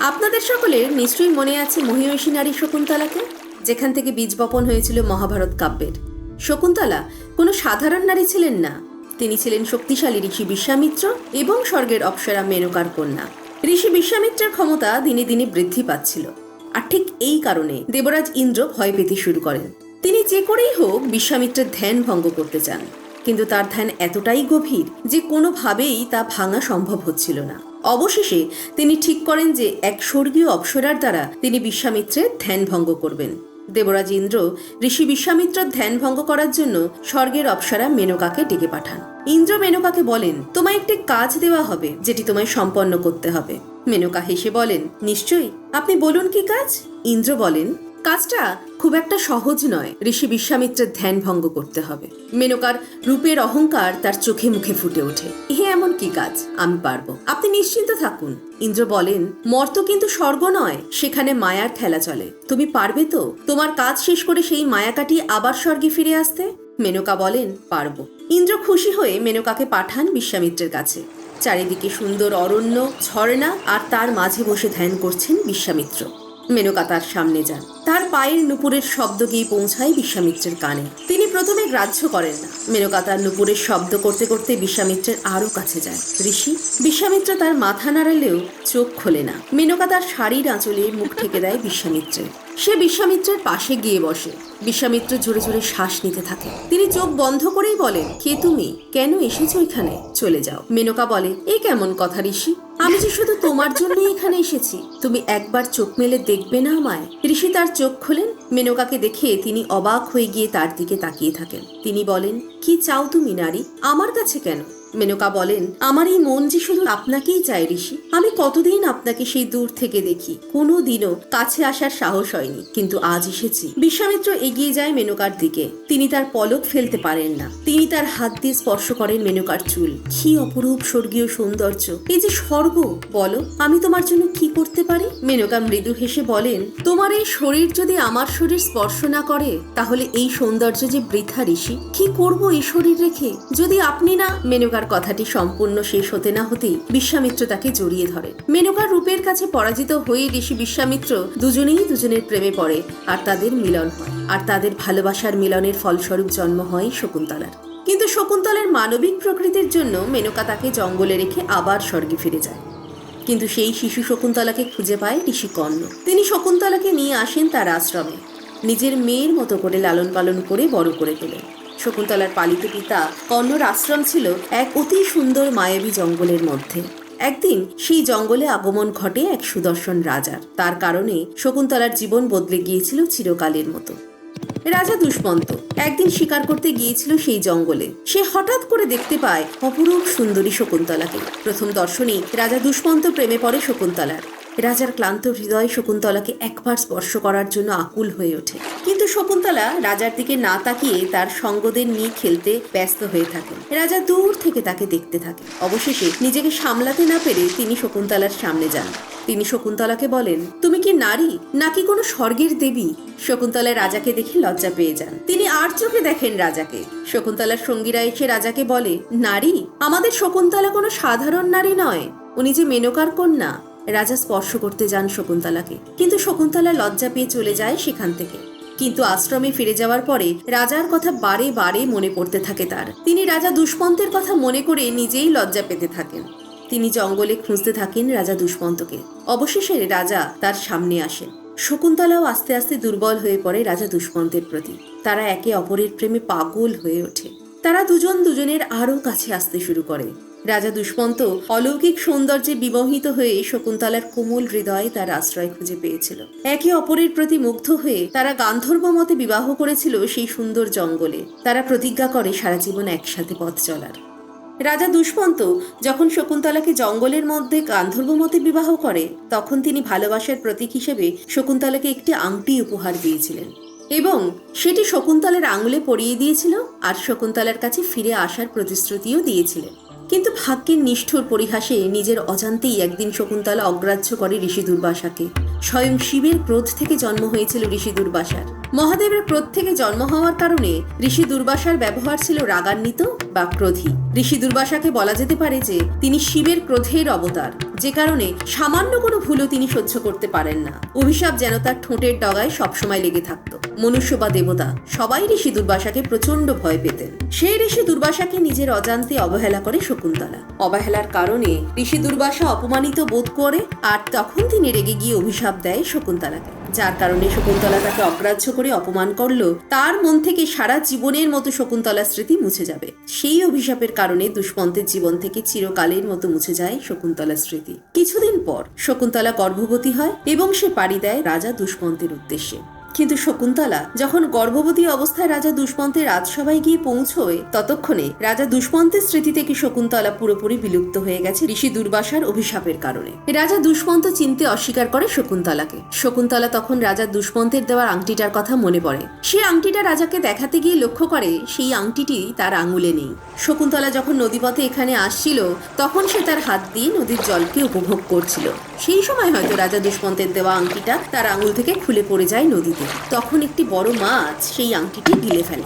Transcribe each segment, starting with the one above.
আপনাদের সকলের নিশ্চয়ই মনে আছে মহিষী নারী শকুন্তলাকে, যেখান থেকে বীজ বপন হয়েছিল মহাভারত কাব্যের। শকুন্তলা কোনো সাধারণ নারী ছিলেন না। তিনি ছিলেন শক্তিশালী ঋষি বিশ্বামিত্র এবং স্বর্গের অপ্সরা মেনকার কন্যা। ঋষি বিশ্বামিত্রের ক্ষমতা দিনে দিনে বৃদ্ধি পাচ্ছিল। আর ঠিক এই কারণে দেবরাজ ইন্দ্র ভয় পেতে শুরু করেন। তিনি যে করেই হোক বিশ্বামিত্রের ধ্যান ভঙ্গ করতে চান। কিন্তু তার ধ্যান এতটাই গভীর যে কোনোভাবেই তা ভাঙা সম্ভব হচ্ছিল না। অবশেষে তিনি ঠিক করেন যে এক স্বর্গীয় অপ্সরার দ্বারা তিনি বিশ্বামিত্রের ধ্যান ভঙ্গ করবেন। দেবরাজ ইন্দ্র ঋষি বিশ্বামিত্রের ধ্যান ভঙ্গ করার জন্য স্বর্গের অপ্সরা মেনকাকে ডেকে পাঠান। ইন্দ্র মেনকাকে বলেন, তোমায় একটি কাজ দেওয়া হবে, যেটি তোমায় সম্পন্ন করতে হবে। মেনকা হেসে বলেন, নিশ্চয়ই, আপনি বলুন কি কাজ? ইন্দ্র বলেন কাজটা খুব একটা সহজ নয়। ঋষি বিশ্বামিত্রের ধ্যান ভঙ্গ করতে হবে। মেনকার রূপের অহংকার তার চোখে মুখে ফুটে ওঠে। হে এমন কি কাজ? আমি পারব। আপনি নিশ্চিন্ত থাকুন। ইন্দ্র বলেন মর্ত কিন্তু স্বর্গ নয়, সেখানে মায়ার খেলা চলে। তুমি পারবে তো? তোমার কাজ শেষ করে সেই মায়া কাটিয়ে আবার স্বর্গে ফিরে আসতে? মেনকা বলেন, পারব। ইন্দ্র খুশি হয়ে মেনকাকে পাঠান বিশ্বামিত্রের কাছে। চারিদিকে সুন্দর অরণ্য, ঝর্ণা আর তার মাঝে বসে ধ্যান করছেন বিশ্বামিত্র। মেনকা তার সামনে যান। তার পায়ের নুপুরের শব্দ গিয়ে পৌঁছায় বিশ্বামিত্রের কানে। তিনি প্রথমে গ্রাহ্য করেন না। মেনকা তার নুপুরের শব্দ করতে করতে বিশ্বামিত্রের আরও কাছে যায়। ঋষি, বিশ্বামিত্র তার মাথা নাড়ালেও চোখ খোলে না। মেনকা তার শাড়ির আঁচলে মুখ ঠেকে দেয় বিশ্বামিত্রের সে বিশ্বামিত্রের পাশে গিয়ে বসে। বিশ্বামিত্র জোরে জোরে শ্বাস নিতে থাকে। তিনি চোখ বন্ধ করেই বলেন, কে তুমি? কেন এসেছ এখানে? চলে যাও। মেনকা বলে, এ কেমন কথা, ঋষি? আমি যে শুধু তোমার জন্যই এখানে এসেছি, তুমি একবার চোখ মেলে দেখবে না আমায়? ঋষি তার চোখ খোলেন, মেনকাকে দেখে তিনি অবাক হয়ে গিয়ে তার দিকে তাকিয়ে থাকেন। তিনি বলেন, কি চাও তুমি নারী? আমার কাছে কেন? মেনকা বলেন আমার এই মন যে শুধু আপনাকেই চায় ঋষি, আমি কতদিন আপনাকে সেই দূর থেকে দেখি। কোনো দিনও কাছে আসার সাহস হয়নি, কিন্তু আজ এসেছি। বিশ্বামিত্র এগিয়ে যায় মেনকার দিকে। তিনি তার পলক ফেলতে পারেন না। তিনি তার হাত দিয়ে স্পর্শ করেন মেনকার চুল। কি অপরূপ স্বর্গীয় সৌন্দর্য। এই যে স্বর্গ, বলো, আমি তোমার জন্য কি করতে পারি? মেনকা মৃদু হেসে বলেন, তোমার এই শরীর যদি আমার শরীর স্পর্শ না করে, তাহলে এই সৌন্দর্য যে বৃথা ঋষি, কি করব এই শরীর রেখে? যদি আপনি না মেনকার কথাটি সম্পূর্ণ শেষ হতে না হতেই বিশ্বামিত্র তাকে জড়িয়ে ধরে। মেনকার রূপের কাছে পরাজিত হয়ে ঋষি বিশ্বামিত্র দুজনেই দুজনের প্রেমে পড়ে, আর তাদের মিলন হয়। আর তাদের ভালোবাসার মিলনের ফলস্বরূপ জন্ম হয় শকুন্তলার। কিন্তু শকুন্তলার মানবিক প্রকৃতির জন্য মেনকা তাকে জঙ্গলে রেখে আবার স্বর্গে ফিরে যায়। কিন্তু সেই শিশু শকুন্তলাকে খুঁজে পায় ঋষি কর্ণ। তিনি শকুন্তলাকে নিয়ে আসেন তার আশ্রমে। নিজের মেয়ের মতো করে লালন পালন করে বড় করে তোলেন। শকুন্তলার পালিত পিতা কর্ণর আশ্রম ছিল এক অতি সুন্দর মায়াবী জঙ্গলের মধ্যে। একদিন সেই জঙ্গলে আগমন ঘটে এক সুদর্শন রাজার। তার কারণে শকুন্তলার জীবন বদলে গিয়েছিল চিরকালের মতো। রাজা দুষ্মন্ত একদিন শিকার করতে গিয়েছিল সেই জঙ্গলে। সে হঠাৎ করে দেখতে পায় অপরূপ সুন্দরী শকুন্তলাকে। প্রথম দর্শনেই রাজা দুষ্মন্ত প্রেমে পড়ে শকুন্তলার। রাজার ক্লান্ত হৃদয় শকুন্তলাকে একবার স্পর্শ করার জন্য আকুল হয়ে ওঠে। কিন্তু শকুন্তলা রাজার দিকে না তাকিয়ে তার সঙ্গদের নিয়ে খেলতে ব্যস্ত হয়ে থাকেন। রাজা দূর থেকে তাকে দেখতে থাকে অবশেষে নিজেকে সামলাতে না পেরে তিনি শকুন্তলার সামনে যান। তিনি শকুন্তলাকে বলেন, তুমি কি নারী? নাকি কোনো স্বর্গের দেবী? শকুন্তলা রাজাকে দেখে লজ্জা পেয়ে যান। তিনি আর চোখে দেখেন রাজাকে। শকুন্তলার সঙ্গীরা এসে রাজাকে বলে, নারী, আমাদের শকুন্তলা কোনো সাধারণ নারী নয়। উনি যে মেনকার কন্যা। রাজা স্পর্শ করতে যান শকুন্তলাকে। কিন্তু শকুন্তলা লজ্জা পেয়ে চলে যায় সেখান থেকে। কিন্তু আশ্রমে ফিরে যাওয়ার পরে রাজার কথা বারে বারে মনে পড়তে থাকে তার। তিনি রাজা দুষ্পন্তের কথা মনে করে নিজেই লজ্জা পেতে থাকেন। তিনি জঙ্গলে খুঁজতে থাকেন রাজা দুষ্মন্তকে অবশেষে রাজা তার সামনে আসেন। শকুন্তলাও আস্তে আস্তে দুর্বল হয়ে পড়ে রাজা দুষ্মন্তের প্রতি। তারা একে অপরের প্রেমে পাগল হয়ে ওঠে। তারা দুজন দুজনের আরও কাছে আসতে শুরু করে। রাজা দুষ্মন্ত অলৌকিক সৌন্দর্যে বিমোহিত হয়ে শকুন্তলার কোমল হৃদয়ে তার আশ্রয় খুঁজে পেয়েছিল। একে অপরের প্রতি মুগ্ধ হয়ে তারা গান্ধর্ব মতে বিবাহ করেছিল সেই সুন্দর জঙ্গলে। তারা প্রতিজ্ঞা করে সারা জীবন একসাথে পথ চলার। রাজা দুষ্মন্ত যখন শকুন্তলাকে জঙ্গলের মধ্যে গান্ধর্ব মতে বিবাহ করে, তখন তিনি ভালোবাসার প্রতীক হিসেবে শকুন্তলাকে একটি আংটি উপহার দিয়েছিলেন এবং সেটি শকুন্তলার আঙুলে পরিয়ে দিয়েছিল আর শকুন্তলার কাছে ফিরে আসার প্রতিশ্রুতিও দিয়েছিলেন। কিন্তু ভাগ্যের নিষ্ঠুর পরিহাসে নিজের অজান্তেই একদিন শকুন্তলা অগ্রাহ্য করে ঋষি দুর্বাসাকে। স্বয়ং শিবের ক্রোধ থেকে জন্ম হয়েছিল ঋষি দুর্বাসার। মহাদেবের ক্রোধ থেকে জন্ম হওয়ার কারণে ঋষি দুর্বাসার ব্যবহার ছিল রাগান্বিত বা ক্রোধী। ঋষি দুর্বাসাকে বলা যেতে পারে যে, তিনি শিবের ক্রোধের অবতার। যে কারণে সামান্য কোনো ভুলও তিনি সহ্য করতে পারেন না। অভিশাপ যেন তার ঠোঁটের ডগায় সবসময় লেগে থাকতো। মনুষ্য বা দেবতা, সবাই ঋষি দুর্বাসাকে প্রচণ্ড ভয় পেতেন। সেই ঋষি দুর্বাসাকে নিজের অজান্তে অবহেলা করে শকুন্তলা। অবহেলার কারণে ঋষি দুর্বাসা অপমানিত বোধ করে, আর তখন তিনি রেগে গিয়ে অভিশাপ দেয় শকুন্তলাকে। যার কারণে শকুন্তলা তাকে অগ্রাহ্য করে অপমান করল, তার মন থেকে সারা জীবনের মতো শকুন্তলার স্মৃতি মুছে যাবে। সেই অভিশাপের কারণে দুষ্পন্তের জীবন থেকে চিরকালের মতো মুছে যায় শকুন্তলার স্মৃতি। কিছুদিন পর শকুন্তলা গর্ভবতী হয় এবং সে পাড়ি দেয় রাজা দুষ্পন্তের উদ্দেশ্যে। কিন্তু শকুন্তলা, যখন গর্ভবতী অবস্থায় রাজা দুষ্পন্তের রাজসভায় গিয়ে পৌঁছয়, ততক্ষণে রাজা দুষ্পন্তের স্মৃতি থেকে শকুন্তলা পুরোপুরি বিলুপ্ত হয়ে গেছে ঋষি দুর্বাসার অভিশাপের কারণে। রাজা দুষ্পন্ত চিনতে অস্বীকার করে শকুন্তলাকে। শকুন্তলা তখন রাজা দুষ্পন্তের দেওয়ার আংটিটার কথা মনে পড়ে। সে আংটিটা রাজাকে দেখাতে গিয়ে লক্ষ্য করে সেই আংটিটি তার আঙুলে নেই। শকুন্তলা যখন নদীপথে এখানে আসছিল, তখন সে তার হাত দিয়ে নদীর জলকে উপভোগ করছিল। সেই সময় হয়তো রাজা দুষ্পন্তের দেওয়া আংটিটা তার আঙুল থেকে খুলে পড়ে যায় নদীতে। তখন একটি বড় মাছ সেই আংটিটি গিলে ফেলে।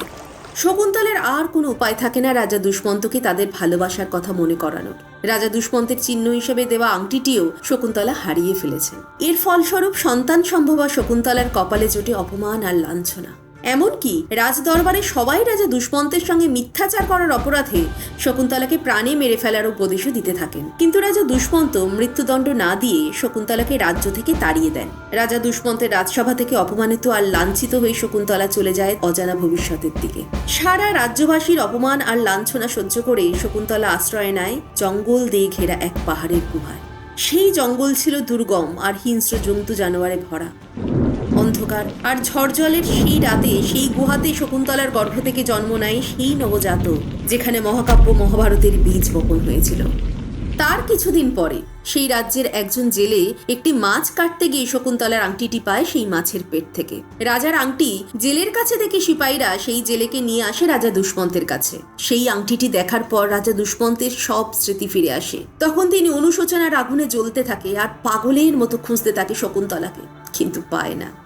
শকুন্তলের আর কোনো উপায় থাকে না রাজা দুষ্মন্তকে তাদের ভালোবাসার কথা মনে করানোর। রাজা দুষ্মন্তের চিহ্ন হিসেবে দেওয়া আংটিটিও শকুন্তলা হারিয়ে ফেলেছেন। এর ফলস্বরূপ সন্তান সম্ভবা শকুন্তলার কপালে জোটে অপমান আর লাঞ্ছনা। এমনকি রাজদরবারে সবাই রাজা দুষ্মন্তের সঙ্গে মিথ্যাচার করার অপরাধে শকুন্তলাকে প্রাণে মেরে ফেলার উপদেশও দিতে থাকেন। কিন্তু রাজা দুষ্মন্ত মৃত্যুদণ্ড না দিয়ে শকুন্তলাকে রাজ্য থেকে তাড়িয়ে দেন। রাজা দুষ্মন্তের রাজসভা থেকে অপমানিত আর লাঞ্ছিত হয়ে শকুন্তলা চলে যায় অজানা ভবিষ্যতের দিকে। সারা রাজ্যবাসীর অপমান আর লাঞ্ছনা সহ্য করে শকুন্তলা আশ্রয় নেয় জঙ্গল দিয়ে ঘেরা এক পাহাড়ের গুহায়। সেই জঙ্গল ছিল দুর্গম আর হিংস্র জন্তু জানোয়ারে ভরা। অন্ধকার। আর ঝড়জলের সেই রাতে সেই গুহাতে শকুন্তলার গর্ভ থেকে জন্ম নেয় সেই নবজাত যেখানে মহাকাব্য মহাভারতের বীজ বপন হয়েছিল। তার কিছুদিন পরে সেই রাজ্যের একজন জেলে একটি মাছ কাটতে গিয়ে শকুন্তলার আংটিটি পায় সেই মাছের পেট থেকে। রাজার আংটি জেলের কাছে দেখে সিপাহীরা সেই জেলেকে নিয়ে আসে রাজা দুষ্মন্তের কাছে। সেই আংটিটি দেখার পর রাজা দুষ্মন্তের সব স্মৃতি ফিরে আসে। তখন তিনি অনুশোচনার আগুনে জ্বলতে থাকে আর পাগলের মতো খুঁজতে থাকে শকুন্তলাকে। কিন্তু পায় না।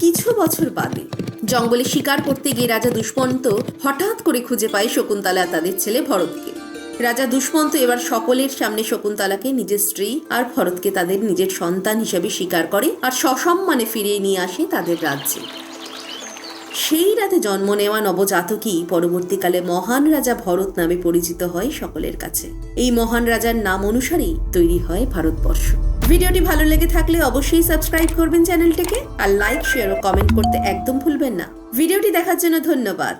কিছু বছর বাদে জঙ্গলে শিকার করতে গিয়ে রাজা দুষ্মন্ত হঠাৎ করে খুঁজে পায় শকুন্তলা তাদের ছেলে ভরতকে। রাজা দুষ্মন্ত এবার সকলের সামনে শকুন্তলাকে নিজের স্ত্রী আর ভরতকে তাদের নিজের সন্তান হিসেবে স্বীকার করে আর সসম্মানে ফিরিয়ে নিয়ে আসে তাদের রাজ্যে। সেই রাতে জন্ম নেওয়া নবজাতকই পরবর্তীকালে মহান রাজা ভরত নামে পরিচিত হয় সকলের কাছে। এই মহান রাজার নাম অনুসারেই তৈরি হয় ভারতবর্ষ। ভিডিওটি ভালো লেগে থাকলে অবশ্যই সাবস্ক্রাইব করবেন চ্যানেলটিকে আর লাইক, শেয়ার ও কমেন্ট করতে একদম ভুলবেন না। ভিডিওটি দেখার জন্য ধন্যবাদ।